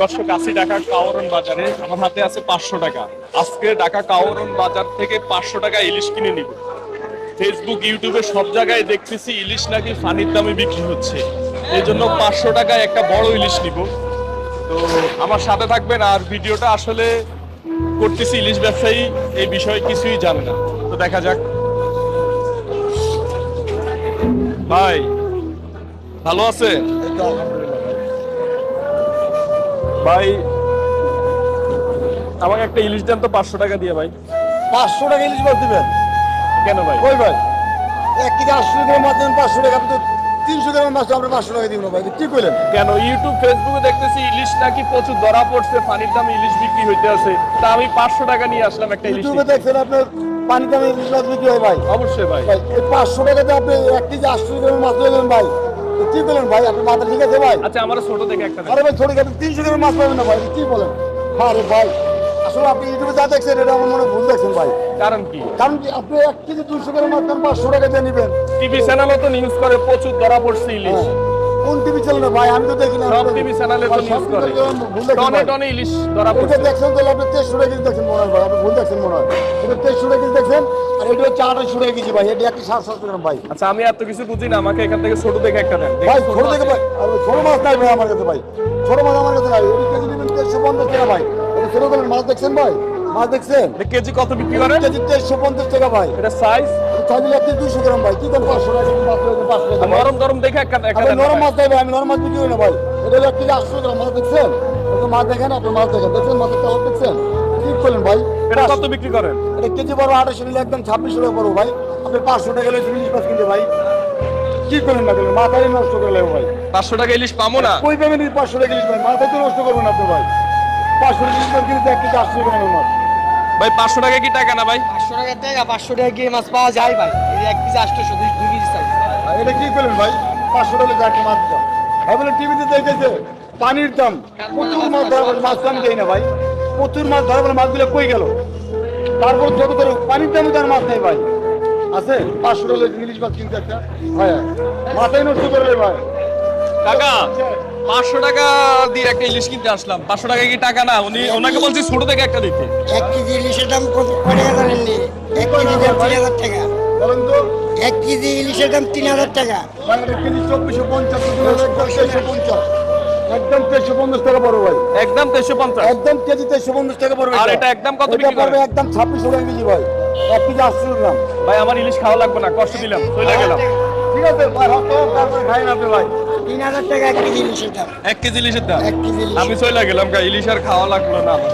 দর্শক আশি টাকা কাওরন বাজারে আমার হাতে আছে পাঁচশো টাকা। আজকে ঢাকা কাওরন বাজার থেকে পাঁচশো টাকা ইলিশ কিনে নিব। ফেসবুক ইউটিউবে সব জায়গায় দেখতেছি ইলিশ নাকি ফানির দামে বিক্রি হচ্ছে। এই জন্য পাঁচশো টাকায় একটা বড় ইলিশ নিব। তো আমার সাথে থাকবেন আর ভিডিওটা আসলে করতেছি ইলিশ ব্যবসায়ী, এই বিষয়ে কিছুই জানে না। তো দেখা যাক। ভাই, ভালো আছে ভাই আমাকে একটা ইলিশ দেন তো পাঁচশো টাকা দিয়ে ভাই। পাঁচশো টাকা ইলিশ মাছ দিবেন? কেন ভাই? কই ভাই? এক কেজি আটশো গ্রাম মাছ দেবেন পাঁচশো টাকা আপনি তো তিনশো গ্রাম মাছ আমরা পাঁচশো টাকা দিব না ভাই কি করলেন কেন? ইউটিউব ফেসবুকে দেখতেছি ইলিশ নাকি প্রচুর ধরা পড়ছে পানির দামে ইলিশ বিক্রি হইতে আছে। তা আমি পাঁচশো টাকা নিয়ে আসলাম একটা ইলিশ ইউটিউবে দেখছেন আপনার পানি দামে ইলিশ মাছ বিক্রি হয় ভাই। অবশ্যই ভাই এই পাঁচশো টাকাতে আপনি এক কেজি আটশো গ্রাম মাছ দেবেন ভাই। কি বলেন ভাই আপনার মাথা ঠিক আছে ভাই? আচ্ছা আমার ছোট থেকে একটা আরে ভাই ছোট কাছে তিনশো গ্রাম মাছ পাবেন না ভাই কি বলেন? আরে ভাই আসলে আপনি ইউটিউবে যা দেখছেন এটা আমার মনে ভুল দেখছেন ভাই। কারণ কি? কারণ কি আপনি এক কেজি দুশো গ্রাম মাছ পাঁচশো টাকা দিয়ে নেবেন। টিভি চ্যানেলও তো নিউজ করে প্রচুর ধরা পড়ছে ইলিশ। হ্যাঁ। কোন টিভি চ্যানেলে ভাই? আমি তো দেখি না। সব টিভি চ্যানেলে তো নিউজ করে। টনে টনে ইলিশ ধরা এটা দেখছেন তাহলে আপনি তেইশশো টাকা কেজি দেখছেন মনে হয় ভাই। আপনি ভুল দেখছেন মনে হয়। এটা তেইশশো টাকা কেজি দেখছেন আর এটা হচ্ছে আঠাশশো টাকা কেজি ভাই। এটা একটি সাত সাতশো গ্রাম ভাই। আচ্ছা আমি এত কিছু বুঝি না আমাকে এখান থেকে ছোট দেখে একটা দেন। ভাই ছোট আছে। ভাই ছোট মাছ নাই ভাই আমার কাছে ভাই। ছোট মাছ আমার কাছে নাই। এটা কেজি নেবেন তেইশশো পঞ্চাশ টাকা ভাই। এটা ছোট মাছ দেখছেন ভাই? মাছ দেখছেন? কেজি কত বিক্রি করেন কেজি তেইশশো পঞ্চাশ টাকা ভাই। এটা সাইজ ছয় দিলে দুশো গ্রাম ভাই। কি করেন পাঁচশো টাকা? টাকা। নরম গরম দেখে একটা দেন নরম মাছ দেবে আমি নরম মাছ বিক্রি করি না ভাই। এটা হলো কেজি আটশো গ্রাম মাছ দেখছেন? মাছ দেখেন আপনি মাছ দেখেন। দেখছেন মাছের কালার দেখছেন? কি করলেন ভাই? এটা কত বিক্রি করেন? এটা কেজি বড় আঠাশশো নিলে একদম ছাব্বিশশো টাকা বড় ভাই। আপনি পাঁচশো টাকা হলে ইলিশ মাছ কিনতে ভাই। কি করলেন না করলেন মাথায় নষ্ট করে লাগবে ভাই। পাঁচশো টাকা ইলিশ পাবো না? কই পাবেন পাঁচশো টাকা ইলিশ ভাই মাথায় তো নষ্ট করবেন আপনি ভাই। পাঁচশো টাকা ইলিশ মাছ কিনতে এক কেজি আটশো গ্রামের মাছ। ভাই পাঁচশো টাকা কি টাকা না ভাই? পাঁচশো টাকা টাকা পাঁচশো টাকা গিয়ে মাছ পাওয়া যায় ভাই? এই এক কেজি আটশো দুই দুই কেজি সাইজ আর এটা কি করলেন ভাই? পাঁচশো টাকা চারটে মাছ দাম ভাই বলে টিভিতে দেখেছে পানির দাম। প্রচুর মাছ ধরা বলে মাছ আমি দেই না ভাই। প্রচুর মাছ ধরা বলে মাছগুলো কই গেল? তারপর ছোট করে পানির দামে তার মাছ নেই ভাই। আছে? পাঁচশো টাকা ইলিশ মাছ কিনতে একটা। ভাই মাথায় নষ্ট করে ভাই। টাকা পাঁচশো টাকা দিয়ে একটা ইলিশ কিনতে আসলাম। পাঁচশো টাকা কি টাকা না? উনি ওনাকে বলছি ছোট থেকে একটা দিতে। এক কেজি ইলিশের দাম কত টাকা এক কেজি দাম তিন হাজার টাকা। বলেন তো। এক কেজি ইলিশের দাম তিন হাজার টাকা। কেজি চব্বিশশো পঞ্চাশ পঞ্চাশ। একদম তেইশশো পঞ্চাশ টাকা বড় ভাই। একদম তেইশশো পঞ্চাশ। একদম কেজি তেইশশো পঞ্চাশ টাকা পড়বে আর এটা একদম কত বিক্রি পড়বে একদম ছাব্বিশশো টাকা কেজি ভাই। এক কেজি আটশো গ্রাম ভাই আমার ইলিশ খাওয়া লাগবে না কষ্ট দিলাম। চলে গেলাম। ঠিক আছে ভাই হাত তারপরে খাই না ভাই। তিন হাজার টাকা এক কেজি ইলিশের দাম। এক কেজি ইলিশের দাম? আমি চলে গেলাম ইলিশ আর খাওয়া লাগল না আমার।